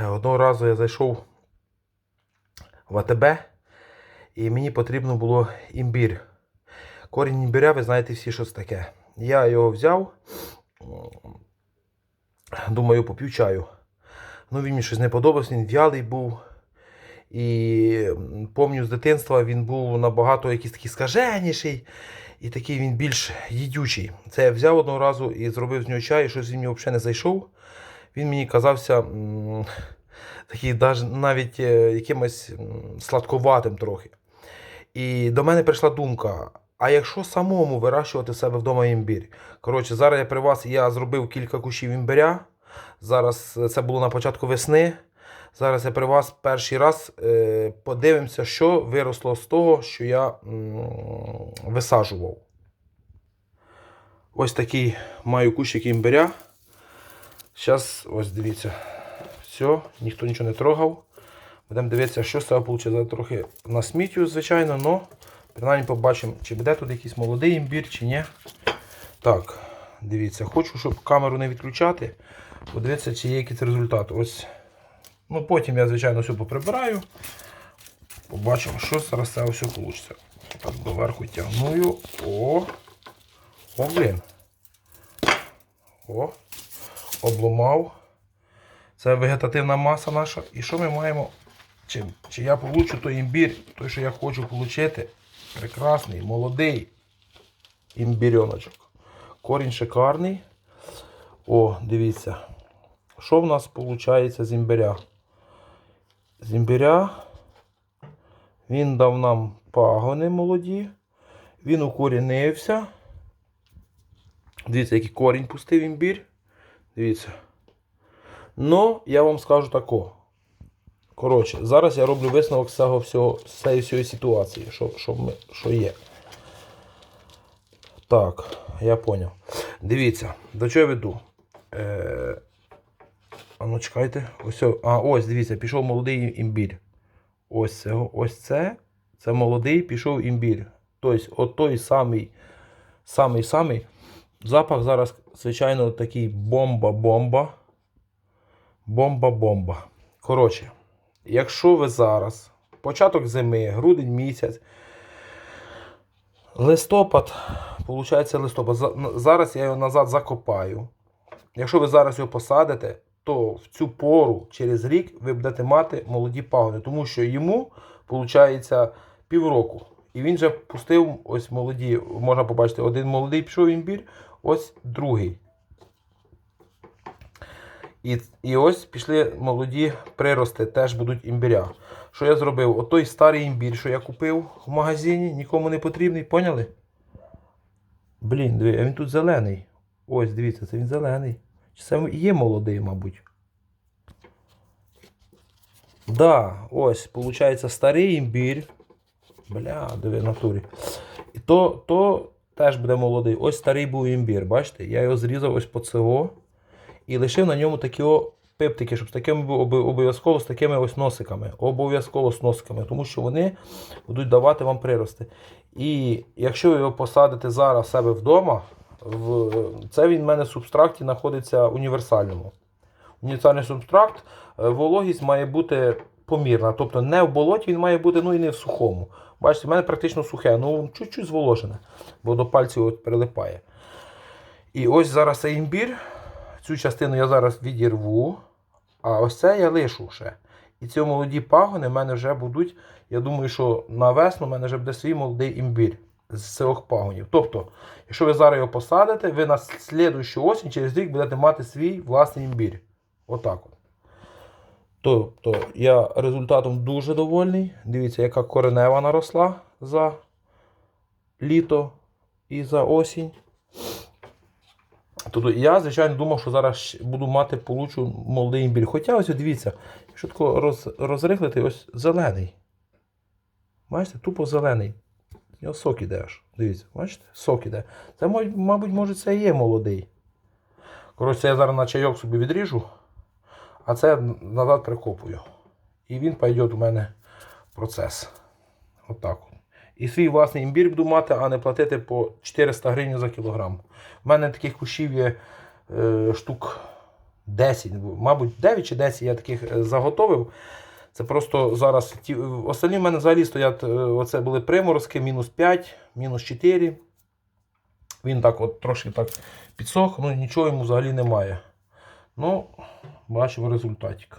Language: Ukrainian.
Одного разу я зайшов в АТБ і мені потрібно було імбір. Корінь імбиря, ви знаєте всі, що це таке. Я його взяв, думаю, поп'ю чаю. Ну, він мені щось не подобався, він в'ялий був. І пам'ятаю, з дитинства він був набагато якийсь такий скаженіший. І такий він більш їдючий. Це я взяв одного разу і зробив з нього чай, і щось він мені взагалі не зайшов. Він мені казався такий навіть е, якимось м, сладковатим трохи. І до мене прийшла думка: а якщо самому вирощувати в себе вдома імбір? Коротше, зараз я при вас я зробив кілька кущів імбиря. Зараз е, це було на початку весни. Зараз я при вас перший раз е, подивимося, що виросло з того, що я висаджував. Ось такий маю кущик імбиря. Зараз, ось дивіться, все, ніхто нічого не трогав. Будемо дивитися, що з цього вийде. Трохи насмітю, звичайно, але принаймні побачимо, чи буде тут якийсь молодий імбір, чи ні. Так, дивіться, хочу, щоб камеру не відключати. Подивитися, чи є якийсь результат. Ось. Ну, потім я, звичайно, все поприбираю. Побачимо, що зараз це все вийде. Так, доверху тягную. О! О, блін. О! Обломав. Це вегетативна маса наша. І що ми маємо? Чи, чи я получу той імбір, той, що я хочу отримати. Прекрасний, молодий імбірьоночок. Корінь шикарний. О, дивіться. Що в нас виходить з імбиря? З імбиря він дав нам пагони молоді. Він укорінився. Дивіться, який корінь пустив імбір. Дивіться. Ну, я вам скажу тако. Коротше, зараз я роблю висновок з цього всього, з цієї всієї ситуації, що, що, ми, що є. Так, я поняв. Дивіться, до чого я веду. Е, а ну чекайте. Ось, а, ось, дивіться, пішов молодий імбір. Ось це, ось це. Це молодий пішов імбір. Тобто, от самий, самий, самий. Запах зараз, звичайно, такий бомба-бомба. Бомба-бомба. Коротше, якщо ви зараз, початок зими, грудень місяць, листопад, виходить листопад. Зараз я його назад закопаю. Якщо ви зараз його посадите, то в цю пору через рік ви будете мати молоді пагони, тому що йому виходить півроку. І він же пустив ось молоді, можна побачити, один молодий пішов імбір, ось другий. І, і ось пішли молоді прирости, теж будуть імбиря. Що я зробив? Отой старий імбір, що я купив в магазині, нікому не потрібний, поняли? Блін, а він тут зелений. Ось, дивіться, це він зелений. Чи це є молодий, мабуть. Да, ось, виходить, старий імбір. Бля, диви натурі. І то, то теж буде молодий. Ось старий був імбір, бачите? Я його зрізав ось по цього і лишив на ньому такі о пиптики, щоб з такими обов'язково з такими ось носиками. Обов'язково з носиками, тому що вони будуть давати вам прирости. І якщо ви його посадите зараз в себе вдома, в... це він в мене в субстракті знаходиться універсальному. Універсальний субстракт, е, вологість має бути помірна. Тобто не в болоті він має бути, ну і не в сухому. Бачите, в мене практично сухе, ну чуть-чуть зволожене, бо до пальців от прилипає. І ось зараз цей імбір. Цю частину я зараз відірву, а ось це я лишу ще. І ці молоді пагони в мене вже будуть. Я думаю, що на весну в мене вже буде свій молодий імбір з цих пагонів. Тобто, якщо ви зараз його посадите, ви на слідущу осінь через рік будете мати свій власний імбір. Отак от. Тобто я результатом дуже довольний. Дивіться, яка коренева наросла за літо і за осінь. Тобто я, звичайно, думав, що зараз буду мати получу молодий імбір. Хоча ось дивіться, якщо тако роз, розрихлити, ось зелений. Бачите, тупо зелений. з нього сок іде аж. Дивіться, бачите? Сок іде. Це, мабуть, може, це і є молодий. Коротше, я зараз на чайок собі відріжу, а це назад прикопую. І він пойде у мене процес. Отак. от. І свій власний імбір буду мати, а не платити по 400 гривень за кілограм. У мене таких кущів є е, штук 10, мабуть, 9 чи 10 я таких е, заготовив. Це просто зараз ті. Останні в мене взагалі стоять. е, Оце були приморозки, мінус 5, мінус 4. Він так от трошки так підсох, ну нічого йому взагалі немає. Ну, бачимо результатик.